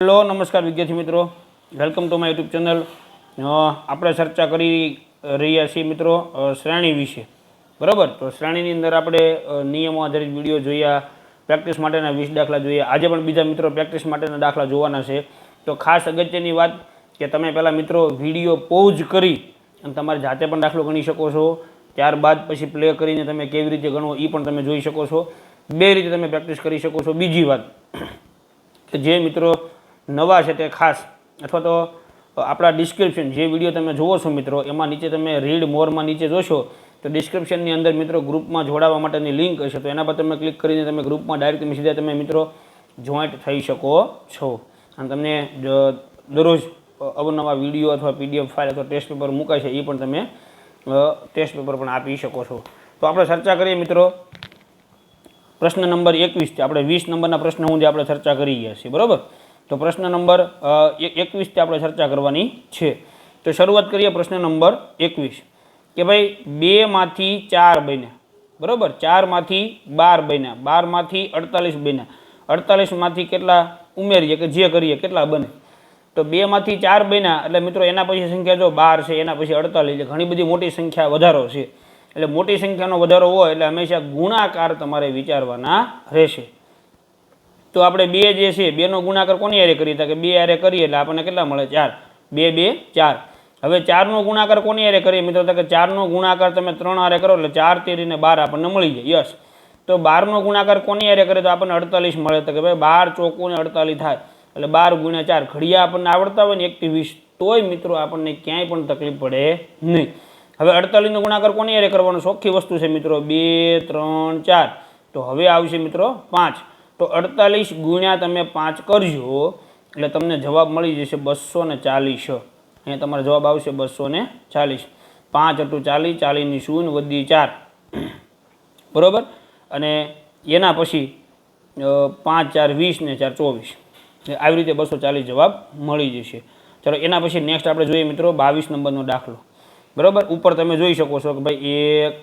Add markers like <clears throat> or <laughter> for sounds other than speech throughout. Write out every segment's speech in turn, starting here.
Hello, નમસ્કાર વિદ્યાર્થી મિત્રો. Welcome to my YouTube channel આપણે ચર્ચા કરી રહ્યા છીએ મિત્રો શ્રેણી વિશે. બરાબર? તો શ્રેણીની અંદર આપણે નિયમો આધારિત વીડિયો જોયા, પ્રેક્ટિસ માટેના વીસ દાખલા જોયા. આજે પણ બીજા મિત્રો પ્રેક્ટિસ માટેના દાખલા જોવાના છે. તો ખાસ અગત્યની વાત કે તમે પહેલાં મિત્રો વીડિયો પોઝ કરી અને તમારે જાતે પણ દાખલો ગણી શકો છો. ત્યારબાદ પછી પ્લે કરીને તમે કેવી રીતે ગણો એ પણ તમે જોઈ શકો છો. બે રીતે તમે પ્રેક્ટિસ કરી શકો છો. બીજી વાત કે જે મિત્રો નવા છે તે ખાસ. અથવા તો આપણા ડિસ્ક્રિપ્શન જે વીડિયો તમે જુઓ છો મિત્રો, એમાં નીચે તમે રીડ મોરમાં નીચે જોશો, તો ડિસ્ક્રિપ્શનની અંદર મિત્રો ગ્રુપમાં જોડાવા માટેની લિંક હશે. તો એના પર તમે ક્લિક કરીને તમે ગ્રુપમાં ડાયરેક્ટ સીધા તમે મિત્રો જોઈન્ટ થઈ શકો છો. અને તમને દરરોજ અવનવા વીડિયો અથવા પીડીએફ ફાઇલ અથવા ટેસ્ટ પેપર મૂકાય છે એ પણ તમે ટેસ્ટ પેપર પણ આપી શકો છો. તો આપણે ચર્ચા કરીએ મિત્રો. પ્રશ્ન નંબર એકવીસથી આપણે વીસ નંબરના પ્રશ્ન જે આપણે ચર્ચા કરી ગયા છીએ. બરાબર? તો પ્રશ્ન નંબર એકવીસથી આપણે ચર્ચા કરવાની છે. તો શરૂઆત કરીએ પ્રશ્ન નંબર એકવીસ. કે ભાઈ, બેમાંથી ચાર બન્યા. બરાબર? ચારમાંથી બાર બન્યા. બારમાંથી અડતાલીસ બન્યા. અડતાલીસમાંથી કેટલા ઉમેરીએ કે જે કરીએ, કેટલા બને? તો બેમાંથી ચાર બન્યા, એટલે મિત્રો એના પછી સંખ્યા જો બાર છે, એના પછી અડતાલીસ એટલે ઘણી બધી મોટી સંખ્યા વધારો છે. એટલે મોટી સંખ્યાનો વધારો હોય, એટલે હંમેશા ગુણાકાર તમારે વિચારવાના રહેશે. તો આપણે બે જે છે, બેનો ગુણાકાર કોની હારે કરીએ? તો કે બે હારે કરીએ એટલે આપણને કેટલા મળે? ચાર. બે બે, ચાર. હવે ચારનો ગુણાકાર કોની હારે કરીએ? મિત્રો, તો કે ચારનો ગુણાકાર તમે ત્રણ હારે કરો એટલે ચાર તેરીને બાર આપણને મળી જાય. યસ. તો બારનો ગુણાકાર કોની હારે કરે તો આપણને અડતાલીસ મળે. તો કે ભાઈ બાર ચોકોને અડતાલીસ થાય. એટલે બાર ગુણ્યા ચાર. ઘડિયા આપણને આવડતા હોય ને એકથી વીસ, તોય મિત્રો આપણને ક્યાંય પણ તકલીફ પડે નહીં. હવે અડતાલીસનો ગુણાકાર કોની હારે કરવાનો? સૌથી વસ્તુ છે મિત્રો, બે, ત્રણ, ચાર. તો હવે આવશે મિત્રો, પાંચ. તો અડતાલીસ ગુણ્યા તમે પાંચ કરજો, એટલે તમને જવાબ મળી જશે બસો ને ચાલીસ. અહીંયા તમારો જવાબ આવશે બસો ને ચાલીસ. પાંચ અટુ ચાલીસ ચાલીસની શૂન્ય વધી ચાર. બરોબર? અને એના પછી પાંચ ચાર વીસ ને ચાર ચોવીસ. આવી રીતે બસો ચાલીસ જવાબ મળી જશે. ચલો, એના પછી નેક્સ્ટ આપણે જોઈએ મિત્રો બાવીસ નંબરનો દાખલો. બરાબર? ઉપર તમે જોઈ શકો છો કે ભાઈ એક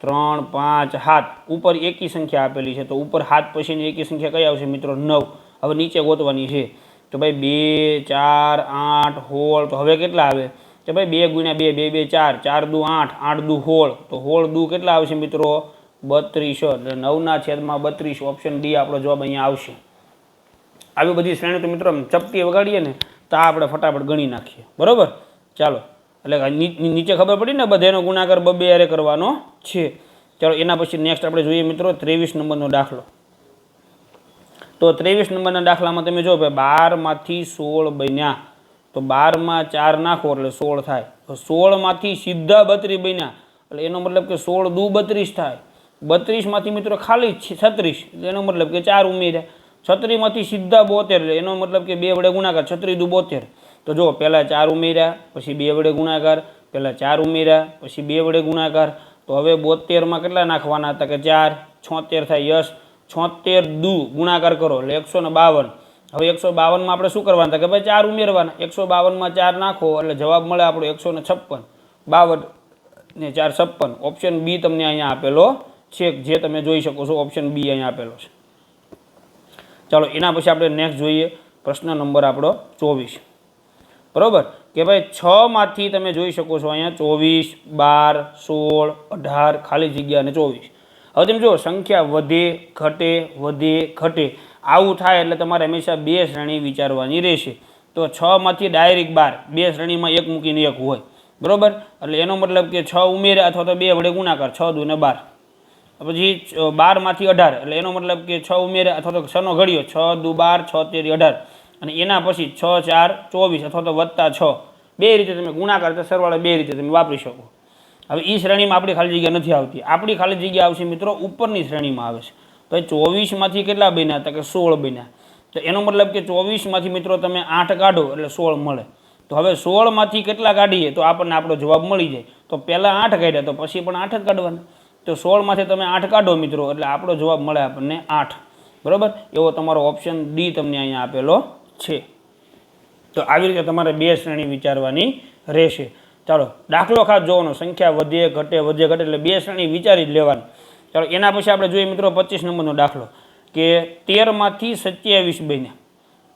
ત્રણ, પાંચ હાથ ઉપર એકી સંખ્યા આપેલી છે. તો ઉપર હાથ પછીની એકી સંખ્યા કઈ આવશે મિત્રો? નવ. હવે નીચે ગોતવાની છે. તો ભાઈ બે, ચાર, આઠ, હોળ. તો હવે કેટલા આવે? કે ભાઈ બે ગુણ્યા બે બે બે, ચાર. ચાર, દુ, આઠ. આઠ, દુ, હોળ. તો હોળ, દુ કેટલા આવશે મિત્રો? બત્રીસ. એટલે નવના છેદમાં બત્રીસ. ઓપ્શન ડી આપણો જવાબ અહીંયા આવશે. આવી બધી શ્રેણી તો મિત્રો ચપટી વગાડીએ ને, તો આપણે ફટાફટ ગણી નાખીએ. બરોબર? ચાલો. એટલે નીચે ખબર પડી ને બધાનો ગુણાકાર બબે યારે કરવાનો છે. ચાલો, એના પછી નેક્સ્ટ આપણે જોઈએ મિત્રો ત્રેવીસ નંબરનો દાખલો. તો ત્રેવીસ નંબરના દાખલામાં તમે જો ભાઈ, બારમાંથી સોળ બન્યા. તો બારમાં ચાર નાખો એટલે સોળ થાય. તો સોળમાંથી સીધા બત્રીસ બન્યા. એટલે એનો મતલબ કે સોળ દુ બત્રીસ થાય. બત્રીસમાંથી મિત્રો ખાલી છત્રીસ. એટલે એનો મતલબ કે ચાર ઉમેર્યા. છત્રીસમાંથી સીધા બોતેર. એટલે એનો મતલબ કે બે વડે ગુણાકાર છત્રી દુ બોતેર. તો જો પહેલાં ચાર ઉમેર્યા, પછી બે વડે ગુણાકાર, પહેલાં ચાર ઉમેર્યા, પછી બે વડે ગુણાકાર, તો હવે બોતેરમાં કેટલા નાખવાના હતા કે ચાર? છોતેર થાય યસ છોતેર દુ, ગુણાકાર કરો, એટલે એકસો ને બાવન. હવે એકસો બાવનમાં આપણે શું કરવાના હતા કે ભાઈ ચાર ઉમેરવાના. એકસો બાવનમાં ચાર નાખો, એટલે જવાબ મળે આપણો એકસો ને છપ્પન. બાવન ને ચાર છપ્પન. ઓપ્શન બી તમને અહીંયા આપેલો છે, જે તમે જોઈ શકો છો ઓપ્શન બી અહીંયા આપેલો છે. ચાલો, એના પછી આપણે નેક્સ્ટ જોઈએ. પ્રશ્ન નંબર આપણો ચોવીસ. બરોબર? કે ભાઈ છમાંથી તમે જોઈ શકો છો અહીંયા ચોવીસ, બાર, સોળ, અઢાર, ખાલી જગ્યા અને ચોવીસ. હવે તમે જુઓ, સંખ્યા વધે, ઘટે વધે, ઘટે. આવું થાય એટલે તમારે હંમેશા બે શ્રેણી વિચારવાની રહેશે. તો છમાંથી માંથી ડાયરેક્ટ બાર, બે શ્રેણીમાં એક મૂકીને એક હોય. બરાબર? એટલે એનો મતલબ કે છ ઉમેરે અથવા તો બે વડે ગુણાકાર, છ દૂને બાર. પછી બારમાંથી અઢાર, એટલે એનો મતલબ કે છ ઉમેરે અથવા તો છનો ઘડિયો, છ દુ બાર, છ તેરી અઢાર. અને એના પછી છ, ચાર, ચોવીસ અથવા તો વત્તા છ. બે રીતે તમે ગુણાકાર તો સરવાળે બે રીતે તમે વાપરી શકો. હવે એ શ્રેણીમાં આપણી ખાલી જગ્યા નથી આવતી. આપણી ખાલી જગ્યા આવશે મિત્રો ઉપરની શ્રેણીમાં આવે છે. તો એ ચોવીસમાંથી કેટલા બન્યા? તો કે સોળ બન્યા. તો એનો મતલબ કે ચોવીસમાંથી મિત્રો તમે આઠ કાઢો એટલે સોળ મળે. તો હવે સોળમાંથી કેટલા કાઢીએ? તો આપણને આપણો જવાબ મળી જાય. તો પહેલાં આઠ કાઢ્યા તો પછી પણ આઠ જ કાઢવાના. તો સોળમાંથી તમે આઠ કાઢો મિત્રો એટલે આપણો જવાબ મળે આપણને આઠ. બરાબર? એવો તમારો ઓપ્શન ડી તમને અહીંયા આપેલો છે. તો આવી રીતે તમારે બે શ્રેણી વિચારવાની રહેશે. ચાલો, દાખલો ખાસ જોવાનો. સંખ્યા વધે, ઘટે વધે, ઘટે એટલે બે શ્રેણી વિચારી જ લેવાની. ચાલો, એના પછી આપણે જોઈએ મિત્રો પચીસ નંબરનો દાખલો કે તેરમાંથી સત્યાવીસ બન્યા.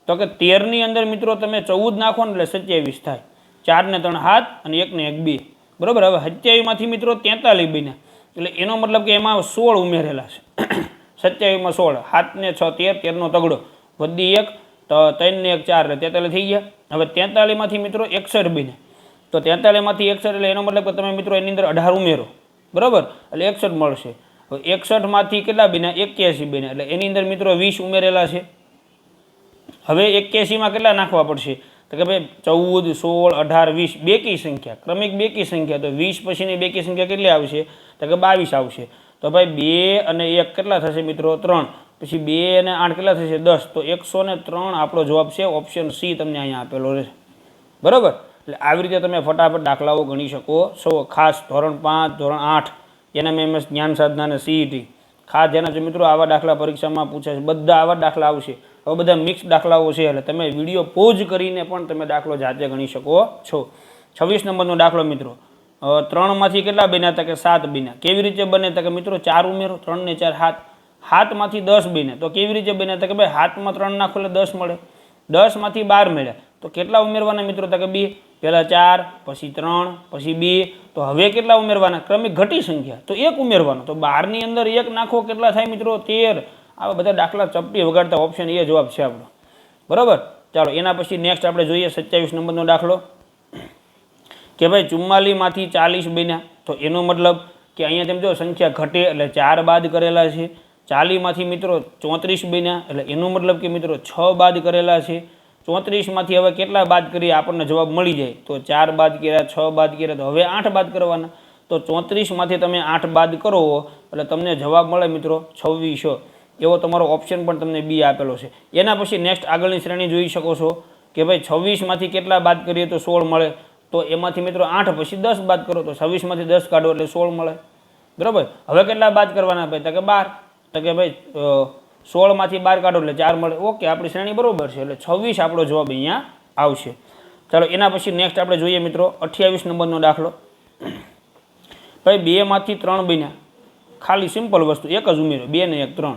તો કે તેરની અંદર મિત્રો તમે ચૌદ નાખો ને એટલે સત્યાવીસ થાય. ચારને ત્રણ હાથ અને એકને એક બે. બરાબર? હવે સત્યાવીસમાંથી મિત્રો તેતાલીસ બન્યા. એટલે એનો મતલબ કે એમાં સોળ ઉમેરેલા છે. <coughs> સત્યાવીસમાં સોળ. હાથને છ, તેર, તેરનો તગડો. વધી એક તો ત્રણ ને એક ચાર તેતાલીસ થઈ ગયા. હવે તેતાલીસમાંથી મિત્રો એકસઠ બને. તો તેતાલીસમાંથી એકસઠ એટલે એનો મતલબ કે તમે મિત્રો એની અંદર અઢાર ઉમેરો. બરાબર? એટલે એકસઠ મળશે. હવે એકસઠમાંથી કેટલા બન્યા એક્યાસી બન્યા એટલે એની અંદર મિત્રો વીસ ઉમેરેલા છે. હવે એક્યાસીમાં કેટલા નાખવા પડશે? તો કે ભાઈ ચૌદ, સોળ, અઢાર, વીસ બેકી સંખ્યા. ક્રમિક બેકી સંખ્યા. તો વીસ પછીની બેકી સંખ્યા કેટલી આવશે? તો કે બાવીસ આવશે. તો ભાઈ બે અને એક કેટલા થશે મિત્રો? ત્રણ. પછી બે અને આઠ કેટલા થશે? દસ. તો એકસો ને ત્રણ આપણો જવાબ છે ઓપ્શન સી તમને અહીંયા આપેલો રહેશે બરાબર? એટલે આવી રીતે તમે ફટાફટ દાખલાઓ ગણી શકો. છો ખાસ ધોરણ પાંચ, ધોરણ આઠ, એનએમએમએસ, જ્ઞાન સાધના અને સીઈટી ખાસ જેના જો મિત્રો, આવા દાખલા પરીક્ષામાં પૂછે છે. બધા આવા દાખલા આવશે. હવે બધા મિક્સ દાખલાઓ છે. એટલે તમે વીડિયો પોઝ કરીને પણ તમે દાખલો જાતે ગણી શકો છો. છવ્વીસ નંબરનો દાખલો મિત્રો. ત્રણમાંથી કેટલા બન્યા હતા કે સાત બન્યા? કેવી રીતે બને તો કે મિત્રો, ચાર ઉમેરો? ત્રણ ને ચાર હાથ હાથમાંથી દસ બન્યા તો કેવી રીતે બન્યા તો કે ભાઈ, હાથમાં ત્રણ નાખો એટલે દસ મળે. દસમાંથી બાર મળ્યા તો કેટલા ઉમેરવાના મિત્રો? તો કે બે, પહેલાં ચાર, પછી ત્રણ, પછી બે. તો હવે કેટલા ઉમેરવાના? ક્રમિક ઘટી સંખ્યા. તો એક ઉમેરવાનો. તો બારની અંદર એક નાખો કેટલા થાય મિત્રો? તેર. આવા બધા દાખલા ચપટી વગાડતા ઓપ્શન એ જવાબ છે આપણો. બરાબર? ચાલો, એના પછી નેક્સ્ટ આપણે જોઈએ સત્યાવીસ નંબરનો દાખલો. કે ભાઈ, ચુમ્માલીમાંથી ચાલીસ બન્યા તો એનો મતલબ કે અહીંયા તેમ જો સંખ્યા ઘટે એટલે ચાર બાદ કરેલા છે. ચાલીસમાંથી મિત્રો ચોત્રીસ બન્યા, એટલે એનો મતલબ કે મિત્રો છ બાદ કરેલા છે. ચોત્રીસમાંથી હવે કેટલા બાદ કરીએ આપણને જવાબ મળી જાય. તો ચાર બાદ કર્યા, છ બાદ કર્યા, તો હવે આઠ બાદ કરવાના. તો ચોત્રીસમાંથી તમે આઠ બાદ કરો એટલે તમને જવાબ મળે મિત્રો છવ્વીસો. એવો તમારો ઓપ્શન પણ તમને બી આપેલો છે. એના પછી નેક્સ્ટ આગળની શ્રેણી જોઈ શકો છો કે ભાઈ છવ્વીસમાંથી કેટલા બાદ કરીએ તો સોળ મળે. તો એમાંથી મિત્રો આઠ પછી દસ બાદ કરો, તો છવ્વીસમાંથી દસ કાઢો એટલે સોળ મળે. બરાબર? હવે કેટલા બાદ કરવાના ભાઈ? તો કે બાર. તો કે ભાઈ સોળમાંથી બાર કાઢો એટલે ચાર મળે. ઓકે, આપણી શ્રેણી બરોબર છે, એટલે છવ્વીસ આપણો જવાબ અહીંયા આવશે. ચાલો, એના પછી નેક્સ્ટ આપણે જોઈએ મિત્રો, અઠ્યાવીસ નંબરનો દાખલો. ભાઈ, બેમાંથી ત્રણ બન્યા. ખાલી સિમ્પલ વસ્તુ, એક જ ઉમેરો, બે ને એક, ત્રણ.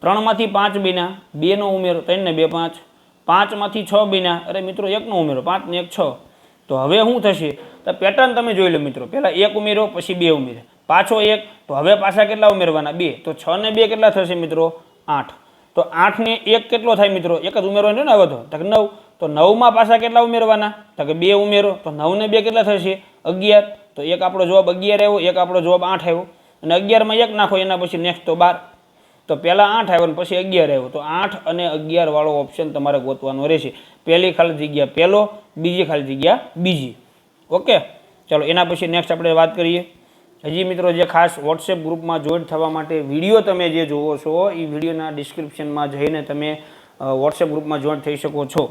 ત્રણમાંથી પાંચ બન્યા, બેનો ઉમેરો, ત્રણ ને બે, પાંચ. પાંચમાંથી છ બન્યા, અરે મિત્રો, એકનો ઉમેરો, પાંચ ને એક, છ. તો હવે શું થશે? તો પેટર્ન તમે જોઈ લો મિત્રો, પહેલાં એક ઉમેરો, પછી બે ઉમેરે. પાછો એક, તો હવે પાછા કેટલા ઉમેરવાના? બે. તો છ ને બે કેટલા થશે મિત્રો? આઠ. તો આઠ ને એક કેટલો થાય મિત્રો? એક જ ઉમેરવાનો ને હવે તો તો નવ. તો નવમાં પાછા કેટલા ઉમેરવાના? તો કે બે ઉમેરો. તો નવ ને બે કેટલા થશે? અગિયાર. તો એક આપણો જવાબ અગિયાર આવ્યો, એક આપણો જવાબ આઠ આવ્યો. અને અગિયારમાં એક નાખો, એના પછી નેક્સ્ટ તો બાર. તો પહેલાં આઠ આવ્યો ને પછી અગિયાર આવ્યો. તો આઠ અને અગિયારવાળો ઓપ્શન તમારે ગોતવાનો રહેશે. પહેલી ખાલી જગ્યા પહેલો, બીજી ખાલી જગ્યા બીજી. ઓકે? ચાલો, એના પછી નેક્સ્ટ આપણે વાત કરીએ. હજી મિત્રો જે ખાસ વોટ્સએપ ગ્રુપમાં જોઈન થવા માટે વીડિયો તમે જે જુઓ છો એ વિડીયોના ડિસ્ક્રિપ્શનમાં જઈને તમે વોટ્સએપ ગ્રુપમાં જોઈન થઈ શકો છો.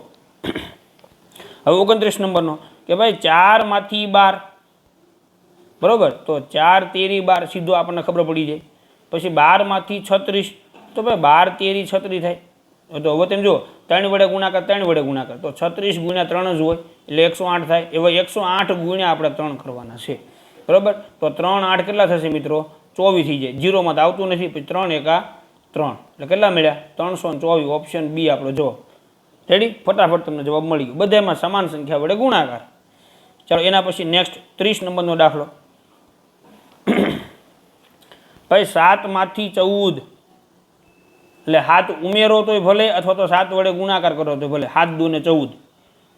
હવે ઓગણત્રીસ નંબરનો, કે ભાઈ ચારમાંથી બાર. બરાબર? તો ચાર, તેરી, બાર સીધો આપણને ખબર પડી જાય. પછી બારમાંથી છત્રીસ, તો ભાઈ બાર, તેરી છત્રીસ થાય. તો હવે તેમ જો ત્રણ વડે ગુણાકાર, ત્રણ વડે ગુણાકાર. તો છત્રીસ ગુણ્યા ત્રણ જ હોય, એટલે એકસો આઠ થાય. એવા એકસો આઠ ગુણ્યા આપણે ત્રણ કરવાના છે. બરાબર? તો ત્રણ આઠ કેટલા થશે મિત્રો? ચોવીસ થઈ જાય. જીરોમાં તો આવતું નથી, પછી ત્રણ એકા ત્રણ. એટલે કેટલા મળ્યા? ત્રણસો ચોવીસ. ઓપ્શન બી આપણો જો રેડી ફટાફટ તમને જવાબ મળી ગયો. બધામાં સમાન સંખ્યા વડે ગુણાકાર. ચાલો, એના પછી નેક્સ્ટ ત્રીસ નંબરનો દાખલો. ભાઈ સાતમાંથી ચૌદ. એટલે હાથ ઉમેરો તોય ભલે, અથવા તો સાત વડે ગુણાકાર કરો તો ભલે. હાથ દુ ને ચૌદ.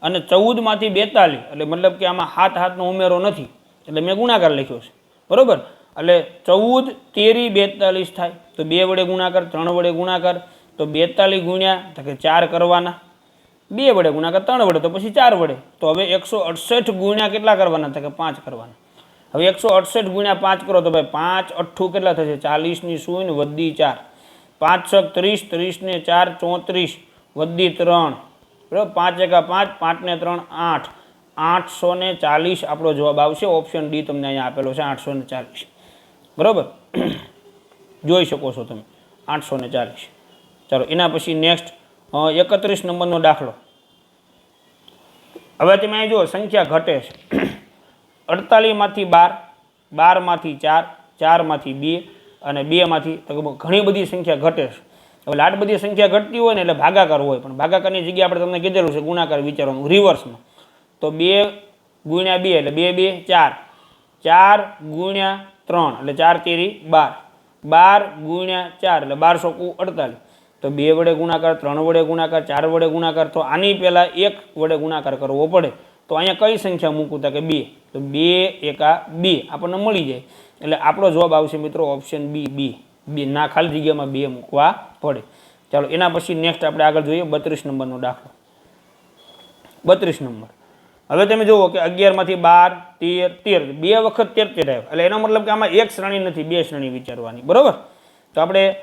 અને ચૌદમાંથી બેતાલીસ. એટલે મતલબ કે આમાં હાથ હાથનો ઉમેરો નથી. એટલે મેં ગુણાકાર લખ્યો છે. બરોબર? એટલે ચૌદ, તેરી, બેતાલીસ થાય. તો બે વડે ગુણાકાર, ત્રણ વડે ગુણાકાર. તો બેતાલીસ ગુણ્યા, તો કે ચાર કરવાના. બે વડે ગુણાકાર, ત્રણ વડે, તો પછી ચાર વડે. તો હવે એકસો અડસઠ ગુણ્યા કેટલા કરવાના? તો કે પાંચ કરવાના. હવે એકસો અડસઠ ગુણ્યા પાંચ કરો તો ભાઈ પાંચ અઠ્ઠું કેટલા થશે? ચાલીસની શૂન્ય, વધી ચાર. પાંચ છ ત્રીસ, ત્રીસને ચાર, ચોત્રીસ. વધી ત્રણ. બરાબર? પાંચ એકા પાંચ, પાંચને ત્રણ, આઠ. આઠસો ને ચાલીસ આપણો જવાબ આવશે. ઓપ્શન ડી તમને અહીંયા આપેલો છે આઠસો ને ચાલીસ. બરાબર? જોઈ શકો છો તમે. આઠસો ને ચાલીસ. ચાલો, એના પછી નેક્સ્ટ એકત્રીસ નંબરનો દાખલો. હવે તમે અહીં જુઓ, સંખ્યા ઘટે છે. અડતાલીસમાંથી બાર, બારમાંથી ચાર, ચારમાંથી બે અને બેમાંથી ઘણી બધી સંખ્યા ઘટે છે. હવે લાટ બધી સંખ્યા ઘટતી હોય ને એટલે ભાગાકાર હોય પણ ભાગાકારની જગ્યાએ આપણે તમને કીધેલું છે ગુણાકાર વિચારવાનું રિવર્સમાં તો બે ગુણ્યા બે એટલે બે બે, ચાર. ચાર ગુણ્યા ત્રણ એટલે ચાર તેરી બાર. બાર ગુણ્યા ચાર એટલે બારસો અડતાલીસ. તો બે વડે ગુણાકાર, ત્રણ વડે ગુણાકાર, ચાર વડે ગુણાકાર, તો આની પહેલાં એક વડે ગુણાકાર કરવો પડે. તો અહીંયા કઈ સંખ્યા મૂકું તો કે બે? તો બે એકા બે આપણને મળી જાય. એટલે આપણો જવાબ આવશે મિત્રો ઓપ્શન બી બી. બે ના ખાલી જગ્યામાં બે મૂકવા પડે. ચાલો એના પછી નેક્સ્ટ આપણે આગળ જોઈએ. બત્રીસ નંબરનો દાખલો. બત્રીસ નંબર. હવે તમે જુઓ કે અગિયારમાંથી બાર, તેર તેર, બે વખત તેર તેર આવ્યો. એટલે એનો મતલબ કે આમાં એક શ્રેણી નથી, બે શ્રેણી વિચારવાની. બરોબર? તો આપણે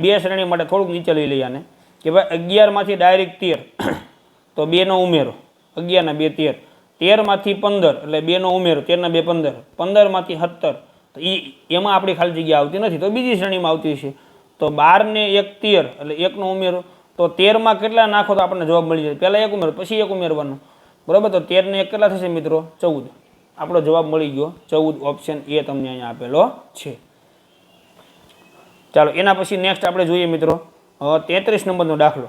બે શ્રેણી માટે થોડુંક નીચે લઈ લઈએ આને. કે ભાઈ અગિયારમાંથી ડાયરેક્ટ તેર, <coughs> તો બેનો ઉમેરો. અગિયારના બે તેર. તેરમાંથી પંદર, એટલે બેનો ઉમેરો, તેરના બે પંદર. પંદરમાંથી સત્તર. તો એ એમાં આપણી ખાલી જગ્યા આવતી નથી. તો બીજી શ્રેણીમાં આવતી છે તો બારને એક તેર, એટલે એકનો ઉમેરો. તો તેરમાં કેટલા નાખો તો આપણને જવાબ મળી જાય. પહેલાં એક ઉમેરો, પછી એક ઉમેરવાનો. બરાબર? તો તેરને એક કેટલા થશે મિત્રો? ચૌદ. આપણો જવાબ મળી ગયો. ચૌદ ઓપ્શન એ તમને અહીંયા આપેલો છે. ચાલો, એના પછી નેક્સ્ટ આપણે જોઈએ મિત્રો. તેત્રીસ નંબરનો દાખલો.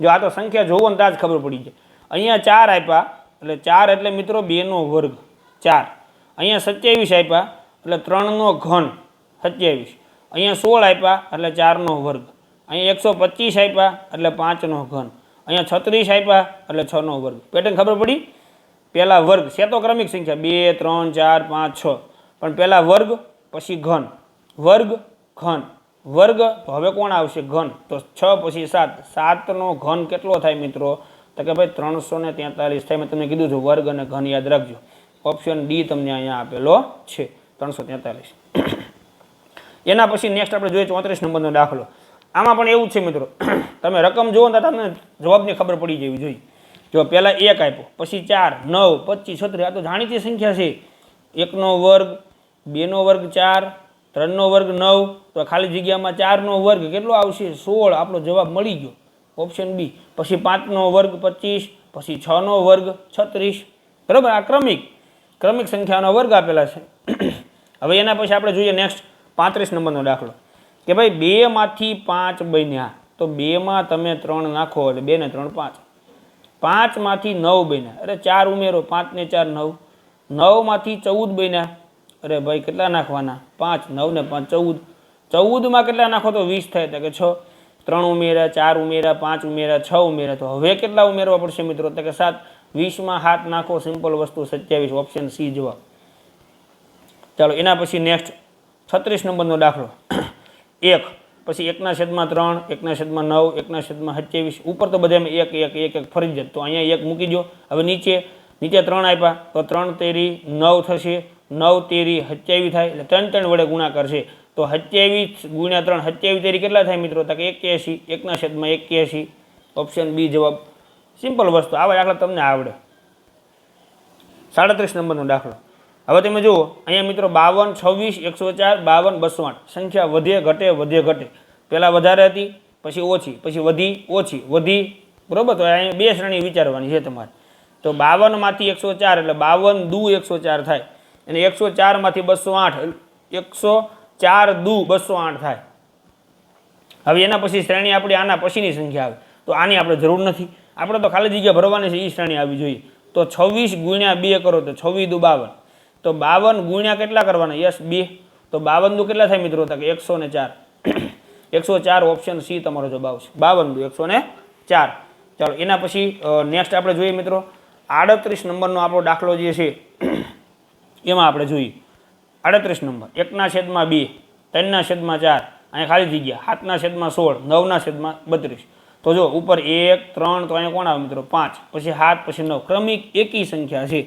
જો આ તો સંખ્યા જોવો ને ત્યાં જ ખબર પડી જાય. અહીંયા ચાર આપ્યા, એટલે ચાર એટલે મિત્રો બેનો વર્ગ. ચાર. અહીંયા સત્યાવીસ આપ્યા, એટલે ત્રણનો ઘન. સત્યાવીસ. અહીંયા સોળ આપ્યા, એટલે ચારનો વર્ગ. અહીંયા એકસો પચીસ આપ્યા, એટલે પાંચનો ઘન. અહીંયા છત્રીસ આપ્યા એટલે છનો વર્ગ. પેટર્ન ખબર પડી? પહેલાં વર્ગ છે તો ક્રમિક સંખ્યા, બે, ત્રણ, ચાર, પાંચ, છ. પણ પહેલાં વર્ગ, પછી ઘન. વર્ગ ઘન. વર્ગ, તો હવે કોણ આવશે? ઘન. તો છ પછી સાત. સાતનો ઘન કેટલો થાય મિત્રો? તો કે ભાઈ ત્રણસો ને તેતાલીસ થાય. મેં તમને કીધું છું વર્ગ અને ઘન યાદ રાખજો. ઓપ્શન ડી તમને અહીંયા આપેલો છે, ત્રણસો તેતાલીસ. એના પછી નેક્સ્ટ આપણે જોઈએ ચોત્રીસ નંબરનો દાખલો. આમાં પણ એવું છે મિત્રો. <clears throat> તમે રકમ જુઓ ને તમને જવાબની ખબર પડી જવી જોઈએ. જો પહેલાં એક આપ્યો, પછી ચાર, નવ, પચીસ, છત્રીસ, આ તો જાણીતી સંખ્યા છે. એકનો વર્ગ, બેનો વર્ગ ચાર, ત્રણનો વર્ગ નવ, તો ખાલી જગ્યામાં ચારનો વર્ગ કેટલો આવશે? સોળ. આપણો જવાબ મળી ગયો. ઓપ્શન બી પછી પાંચનો વર્ગ પચીસ, પછી છનો વર્ગ છત્રીસ. બરાબર? આ ક્રમિક ક્રમિક સંખ્યાનો વર્ગ આપેલા છે. <clears throat> હવે એના પછી આપણે જોઈએ નેક્સ્ટ પાંત્રીસ નંબરનો દાખલો. કે ભાઈ બેમાંથી પાંચ બન્યા, તો બેમાં તમે ત્રણ નાખો એટલે બે ને ત્રણ પાંચ. પાંચમાંથી નવ બન્યા. અરે ચાર ઉમેરો પાંચ ને ચાર નવ. નવમાંથી ચૌદ બન્યા. અરે ભાઈ કેટલા નાખવાના? પાંચ નવ ને પાંચ, ચૌદ. ચૌદમાં કેટલા નાખો તો વીસ થાય. તો કે છ. ત્રણ ઉમેરા ચાર ઉમેરા પાંચ ઉમેરા છ ઉમેરા તો હવે કેટલા ઉમેરવા પડશે મિત્રો? તો કે સાત. વીસમાં હાથ નાખો સિમ્પલ વસ્તુ, સત્યાવીસ. ઓપ્શન સી જવાબ. ચાલો, એના પછી નેક્સ્ટ છત્રીસ નંબરનો દાખલો. એક. પછી એકના છેદમાં ત્રણ, એકના છેદમાં નવ, એકના છેદમાં સત્યાવીસ. ઉપર તો બધામાં એક એક એક એક ફરજિયાત તો અહીંયા એક મૂકી દો હવે નીચે નીચે ત્રણ આપ્યા. તો ત્રણ તેરી નવ થશે. નવ તેરી સત્યાવીસ થાય. એટલે ત્રણ ત્રણ વડે ગુણાકાર છે. તો સત્યાવીસ ગુણ્યા ત્રણ, સત્યાવીસ તેરી કેટલા થાય મિત્રો? તો કે એક્યાસી. એકના છેદમાં એક્યાસી. ઓપ્શન બી જવાબ. સિમ્પલ વસ્તુ. આવા દાખલા તમને આવડે. સાડત્રીસ નંબરનો દાખલો. હવે તમે જુઓ, અહીંયા મિત્રો બાવન, છવ્વીસ, એકસો ચાર, બાવન બસો આઠ સંખ્યા વધે, ઘટે વધે, ઘટે. પહેલાં વધારે હતી, પછી ઓછી, પછી વધી, ઓછી, વધી. બરોબર? તો અહીંયા બે શ્રેણી વિચારવાની છે તમારે. તો બાવનમાંથી એકસો ચાર, એટલે બાવન દુ એકસો ચાર થાય. અને એકસો ચારમાંથી બસો આઠ એકસો ચાર દુ બસો આઠ થાય. હવે એના પછી શ્રેણી આપણી આના પછીની સંખ્યા આવે. તો આની આપણે જરૂર નથી. આપણે તો ખાલી જગ્યા ભરવાની છે એ શ્રેણી આવી જોઈએ. તો છવ્વીસ ગુણ્યા બે કરો તો છવ્વીસ દુ બાવન. તો બાવન ગુણ્યા કેટલા કરવાના? યસ, બે. તો બાવન દુ કેટલા થાય મિત્રો? તો કે એકસો ને ચાર. <clears throat> એકસો ચાર ઓપ્શન સી તમારો જવાબ છે બાવન દુ, એકસો ને ચાર. ચાલો, એના પછી નેક્સ્ટ આપણે જોઈએ મિત્રો. આડત્રીસ નંબરનો આપણો દાખલો જે છે, <clears throat> એમાં આપણે જોઈએ. આડત્રીસ નંબર. એકના છેદમાં બે, ત્રણના છેદમાં ચાર, અહીંયા ખાલી જગ્યા. સાતના છેદમાં સોળ, નવના છેદમાં બત્રીસ. તો જો, ઉપર એક, ત્રણ, તો અહીંયા કોણ આવે મિત્રો? પાંચ. પછી સાત, પછી નવ. ક્રમિક એકી સંખ્યા છે.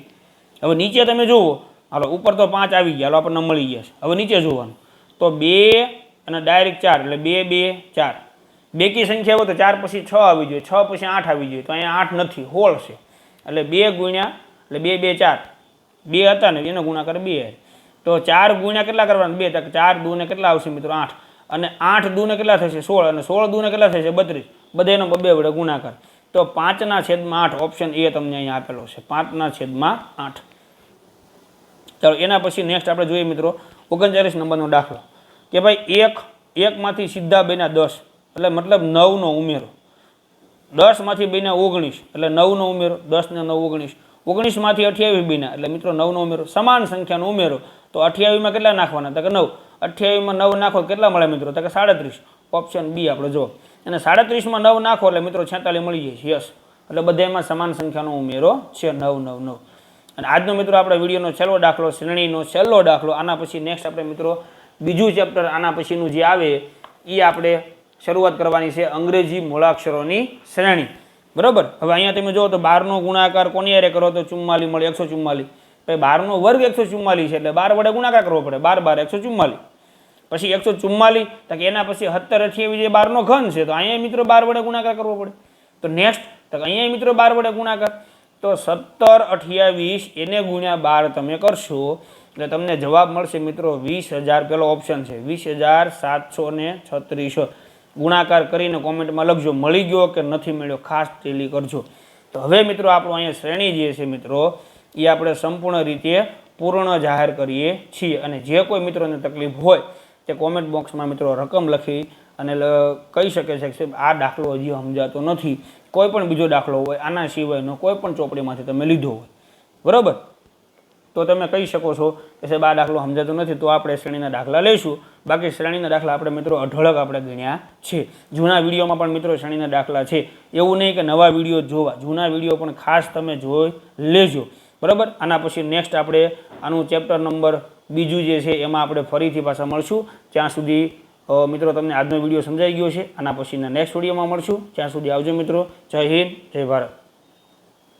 હવે નીચે તમે જુઓ હાલો, ઉપર તો પાંચ આવી ગયા, હાલો, આપણને મળી ગયા છે. હવે નીચે જોવાનું. તો બે અને ડાયરેક્ટ ચાર, એટલે બે બે, ચાર. બેકી સંખ્યા હોય તો ચાર પછી છ આવી જોઈએ, છ પછી આઠ આવી જોઈએ, તો અહીંયા આઠ નથી હોળ છે. એટલે બે ગુણ્યા, એટલે બે બે, ચાર. બે હતા ને, એનો ગુણાકાર બે તો ચાર ગુણ્યા કેટલા કરવાના? બે તક ચાર દૂને કેટલા આવશે મિત્રો? આઠ. અને આઠ દૂને કેટલા થશે? સોળ. અને સોળ દૂને કેટલા થશે? બત્રીસ. બધાનો બબે વડે ગુણાકાર. તો પાંચના છેદમાં આઠ ઓપ્શન એ તમને અહીંયા આપેલો છે. પાંચના છેદમાં આઠ. ચાલો, એના પછી નેક્સ્ટ આપણે જોઈએ મિત્રો ઓગણચાલીસ નંબરનો દાખલો. કે ભાઈ એક, એકમાંથી સીધા બેના દસ, એટલે મતલબ નવનો ઉમેરો. દસમાંથી બેના ઓગણીસ, એટલે નવનો ઉમેરો દસ ને નવ ઓગણીસ. ઓગણીસમાંથી અઠ્યાવીસ બેના, એટલે મિત્રો નવનો ઉમેરો. સમાન સંખ્યાનો ઉમેરો. તો અઠ્યાવીસમાં કેટલા નાખવાના? તો કે નવ. અઠ્યાવીસમાં નવ નાખો કેટલા મળે મિત્રો? તો કે સાડત્રીસ. ઓપ્શન બી આપણે જો અને સાડત્રીસમાં નવ નાખો એટલે મિત્રો છેતાલીસ મળી જાય. યસ એટલે બધામાં સમાન સંખ્યાનો ઉમેરો છે. નવ નવ નવ. અને આજનો મિત્રો આપણે વિડીયોનો છેલ્લો દાખલો, શ્રેણીનો છેલ્લો દાખલો, આના પછી નેક્સ્ટ આપણે મિત્રો બીજું ચેપ્ટર આના પછીનું જે આવે એ આપણે શરૂઆત કરવાની છે અંગ્રેજી મૂળાક્ષરોની શ્રેણી. બરાબર? હવે અહીંયા તમે જુઓ તો બારનો ગુણાકાર કોની યારે કરો તો ચુમ્માલી મળે, એકસો ચુમ્માલી. પછી બારનો વર્ગ એકસો ચુમ્માલી છે એટલે બાર વડે ગુણાકાર કરવો પડે. બાર બાર, એકસો ચુમ્માલી. પછી એકસો ચુમ્માલી, તો કે એના પછી સત્તર અઠ્યાવીસ જે બારનો ઘન છે, તો અહીંયા મિત્રો બાર વડે ગુણાકાર કરવો પડે. તો નેક્સ્ટ તો અહીંયા મિત્રો બાર વડે ગુણાકાર. તો સત્તર અઠ્યાવીસ એને ગુણ્યા બાર તમે કરશો, એટલે તમને જવાબ મળશે મિત્રો વીસ હજાર. પેલો ઓપ્શન છે વીસ હજાર સાતસો ને છત્રીસ. ગુણાકાર કરીને કોમેન્ટમાં લખજો, મળી ગયો કે નથી મળ્યો, ખાસ ટેલી કરજો. તો હવે મિત્રો આપણું અહીંયા શ્રેણી જે છે મિત્રો, એ આપણે સંપૂર્ણ રીતે પૂર્ણ જાહેર કરીએ છીએ. અને જે કોઈ મિત્રોને તકલીફ હોય, તે કોમેન્ટ બોક્સમાં મિત્રો રકમ લખી અને કહી શકે છે કે આ દાખલો હજી સમજાતો નથી. કોઈ પણ બીજો દાખલો હોય, આના સિવાયનો કોઈ પણ ચોપડીમાંથી તમે લીધો હોય, બરાબર? તો તમે કહી શકો છો કે સાહેબ, આ દાખલો સમજાતો નથી, તો આપણે શ્રેણીના દાખલા લઈશું. બાકી શ્રેણીના દાખલા આપણે મિત્રો અઢળક આપણે ગણ્યા છે. જૂના વિડીયોમાં પણ મિત્રો શ્રેણીના દાખલા છે. એવું નહીં કે નવા વીડિયો જોવા. જૂના વીડિયો પણ ખાસ તમે જોઈ લેજો, બરાબર? આના પછી નેક્સ્ટ આપણે આનું ચેપ્ટર નંબર બીજું જે છે, એમાં આપણે ફરીથી પાછા મળશું. ત્યાં સુધી મિત્રો, તમને આજનો વીડિયો સમજાઈ ગયો છે. આના પછીના નેક્સ્ટ વિડીયોમાં મળશું. ત્યાં સુધી આવજો મિત્રો, જય હિન્દ, જય ભારત.